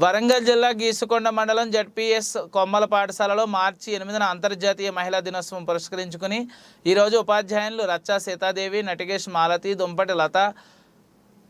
వరంగల్ జిల్లా గీసుకొండ మండలం జడ్పీఎస్ కొమ్మల పాఠశాలలో మార్చి ఎనిమిదిన అంతర్జాతీయ మహిళా దినోత్సవం పురస్కరించుకుని ఈరోజు ఉపాధ్యాయులు రచ్చా సీతాదేవి నటికేష్ మాలతి దుంపటి లత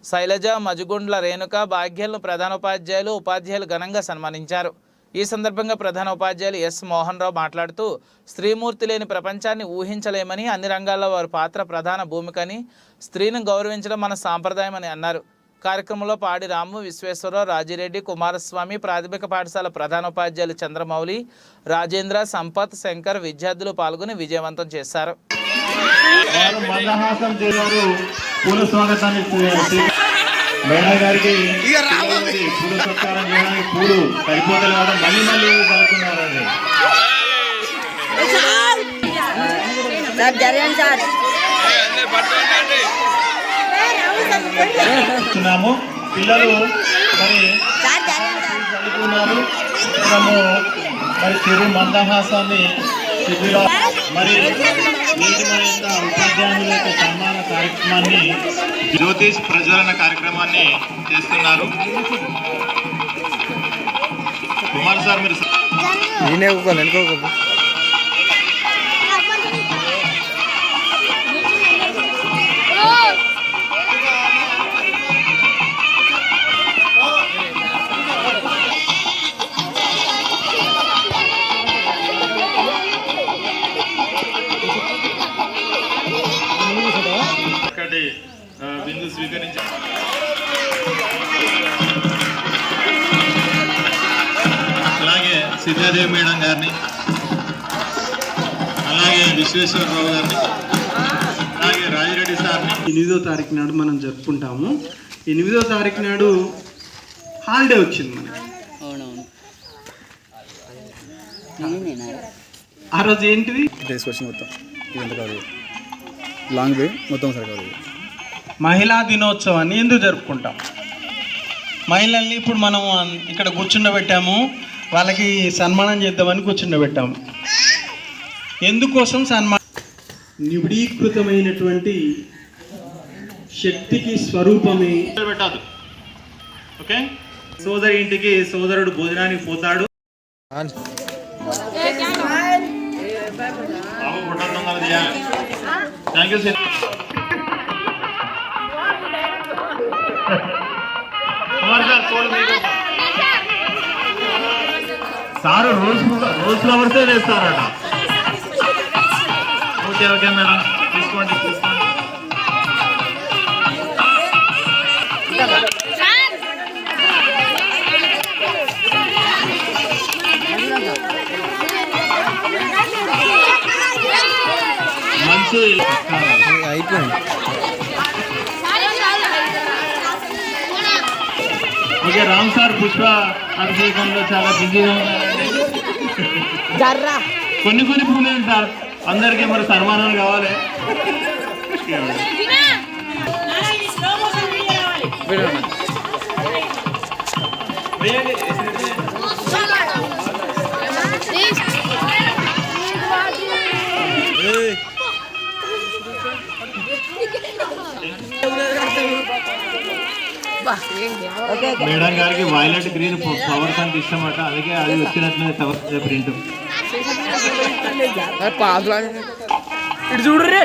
శైలజ మజుగుండ్ల రేణుక భాగ్యాలను ప్రధానోపాధ్యాయులు ఉపాధ్యాయులు ఘనంగా సన్మానించారు. ఈ సందర్భంగా ప్రధాన ఉపాధ్యాయులు ఎస్ మోహన్ రావు మాట్లాడుతూ స్త్రీమూర్తి లేని ప్రపంచాన్ని ఊహించలేమని అన్ని రంగాల్లో వారి పాత్ర ప్రధాన భూమికని స్త్రీని గౌరవించడం మన సాంప్రదాయమని అన్నారు. కార్యక్రమంలో పాడి రాము విశ్వేశ్వరరావు రాజిరెడ్డి కుమారస్వామి ప్రాథమిక పాఠశాల ప్రధానోపాధ్యాయులు చంద్రమౌళి రాజేంద్ర సంపత్ శంకర్ విద్యార్థులు పాల్గొని విజయవంతం చేశారు. మేడం గారికి పూల సత్కారం చేయడానికి పూలు సరిపోతలు కావడం మళ్ళీ మళ్ళీ కలుపుతున్నారండి సార్ జరగండి సార్ చూస్తున్నాము పిల్లలు మరి చదువుకున్నారు. చదువుతున్నారు మనము మరి చిరు మందహాసాన్ని శిబిరా మరి నేటి ఉపాధ్యాయుల యొక్క సన్మాన కార్యక్రమాన్ని జ్యోతిష్ ప్రజ్వలన కార్యక్రమాన్ని చేస్తున్నారు. కుమార్ సార్ మీరు నేనే ఒప్పుకోను స్వీకరించారు. అలాగే సిద్ధాదేవి మేడం గారిని అలాగే విశ్వేశ్వరరావు గారిని అలాగే రాజిరెడ్డి సార్ని. ఎనిమిదో తారీఖు నాడు మనం జరుపుకుంటాము. ఎనిమిదో తారీఖు నాడు హాలిడే వచ్చింది మనకి. అవునవును. ఆ రోజు ఏంటిది? మొత్తం. ఇదంతా కాదు. లాంగ్ వే మొత్తం సరే కాదు మహిళా దినోత్సవాన్ని ఎందుకు జరుపుకుంటాం? మహిళల్ని ఇప్పుడు మనం ఇక్కడ కూర్చుండబెట్టాము. వాళ్ళకి సన్మానం చేద్దామని కూర్చుండబెట్టాము. ఎందుకోసం సన్మానం నిబిడీకృతమైనటువంటి శక్తికి స్వరూపమే. పెట్టదు ఓకే? సోదరి ఇంటికి సోదరుడు భోజనానికి పోతాడు. Thank you sir rose rose ఫ్లవర్సే వేస్తారట. Okay okay madam. తీసుకోండి తీసుకోండి. మంచి. అయిపోయింది. ఓకే రామ్ సార్ పుష్ప అభిషేకంలో చాలా బిజీగా ఉన్నారండి కొన్ని కొన్ని పూలు సార్ అందరికీ మరి సన్మానాలు కావాలి వేయండి. మేడం గారికి వైలెట్ గ్రీన్ ఫ్లవర్స్ అంటే ఇష్టం అట అందుకే అది వచ్చినట్టు ప్రింట్ ఇటు చూడుర్రే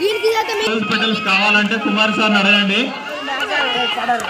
దీనికి చేత మీ రోజ్ పెటల్స్ కావాలంటే కుమార్ సార్ అడగండి. படர்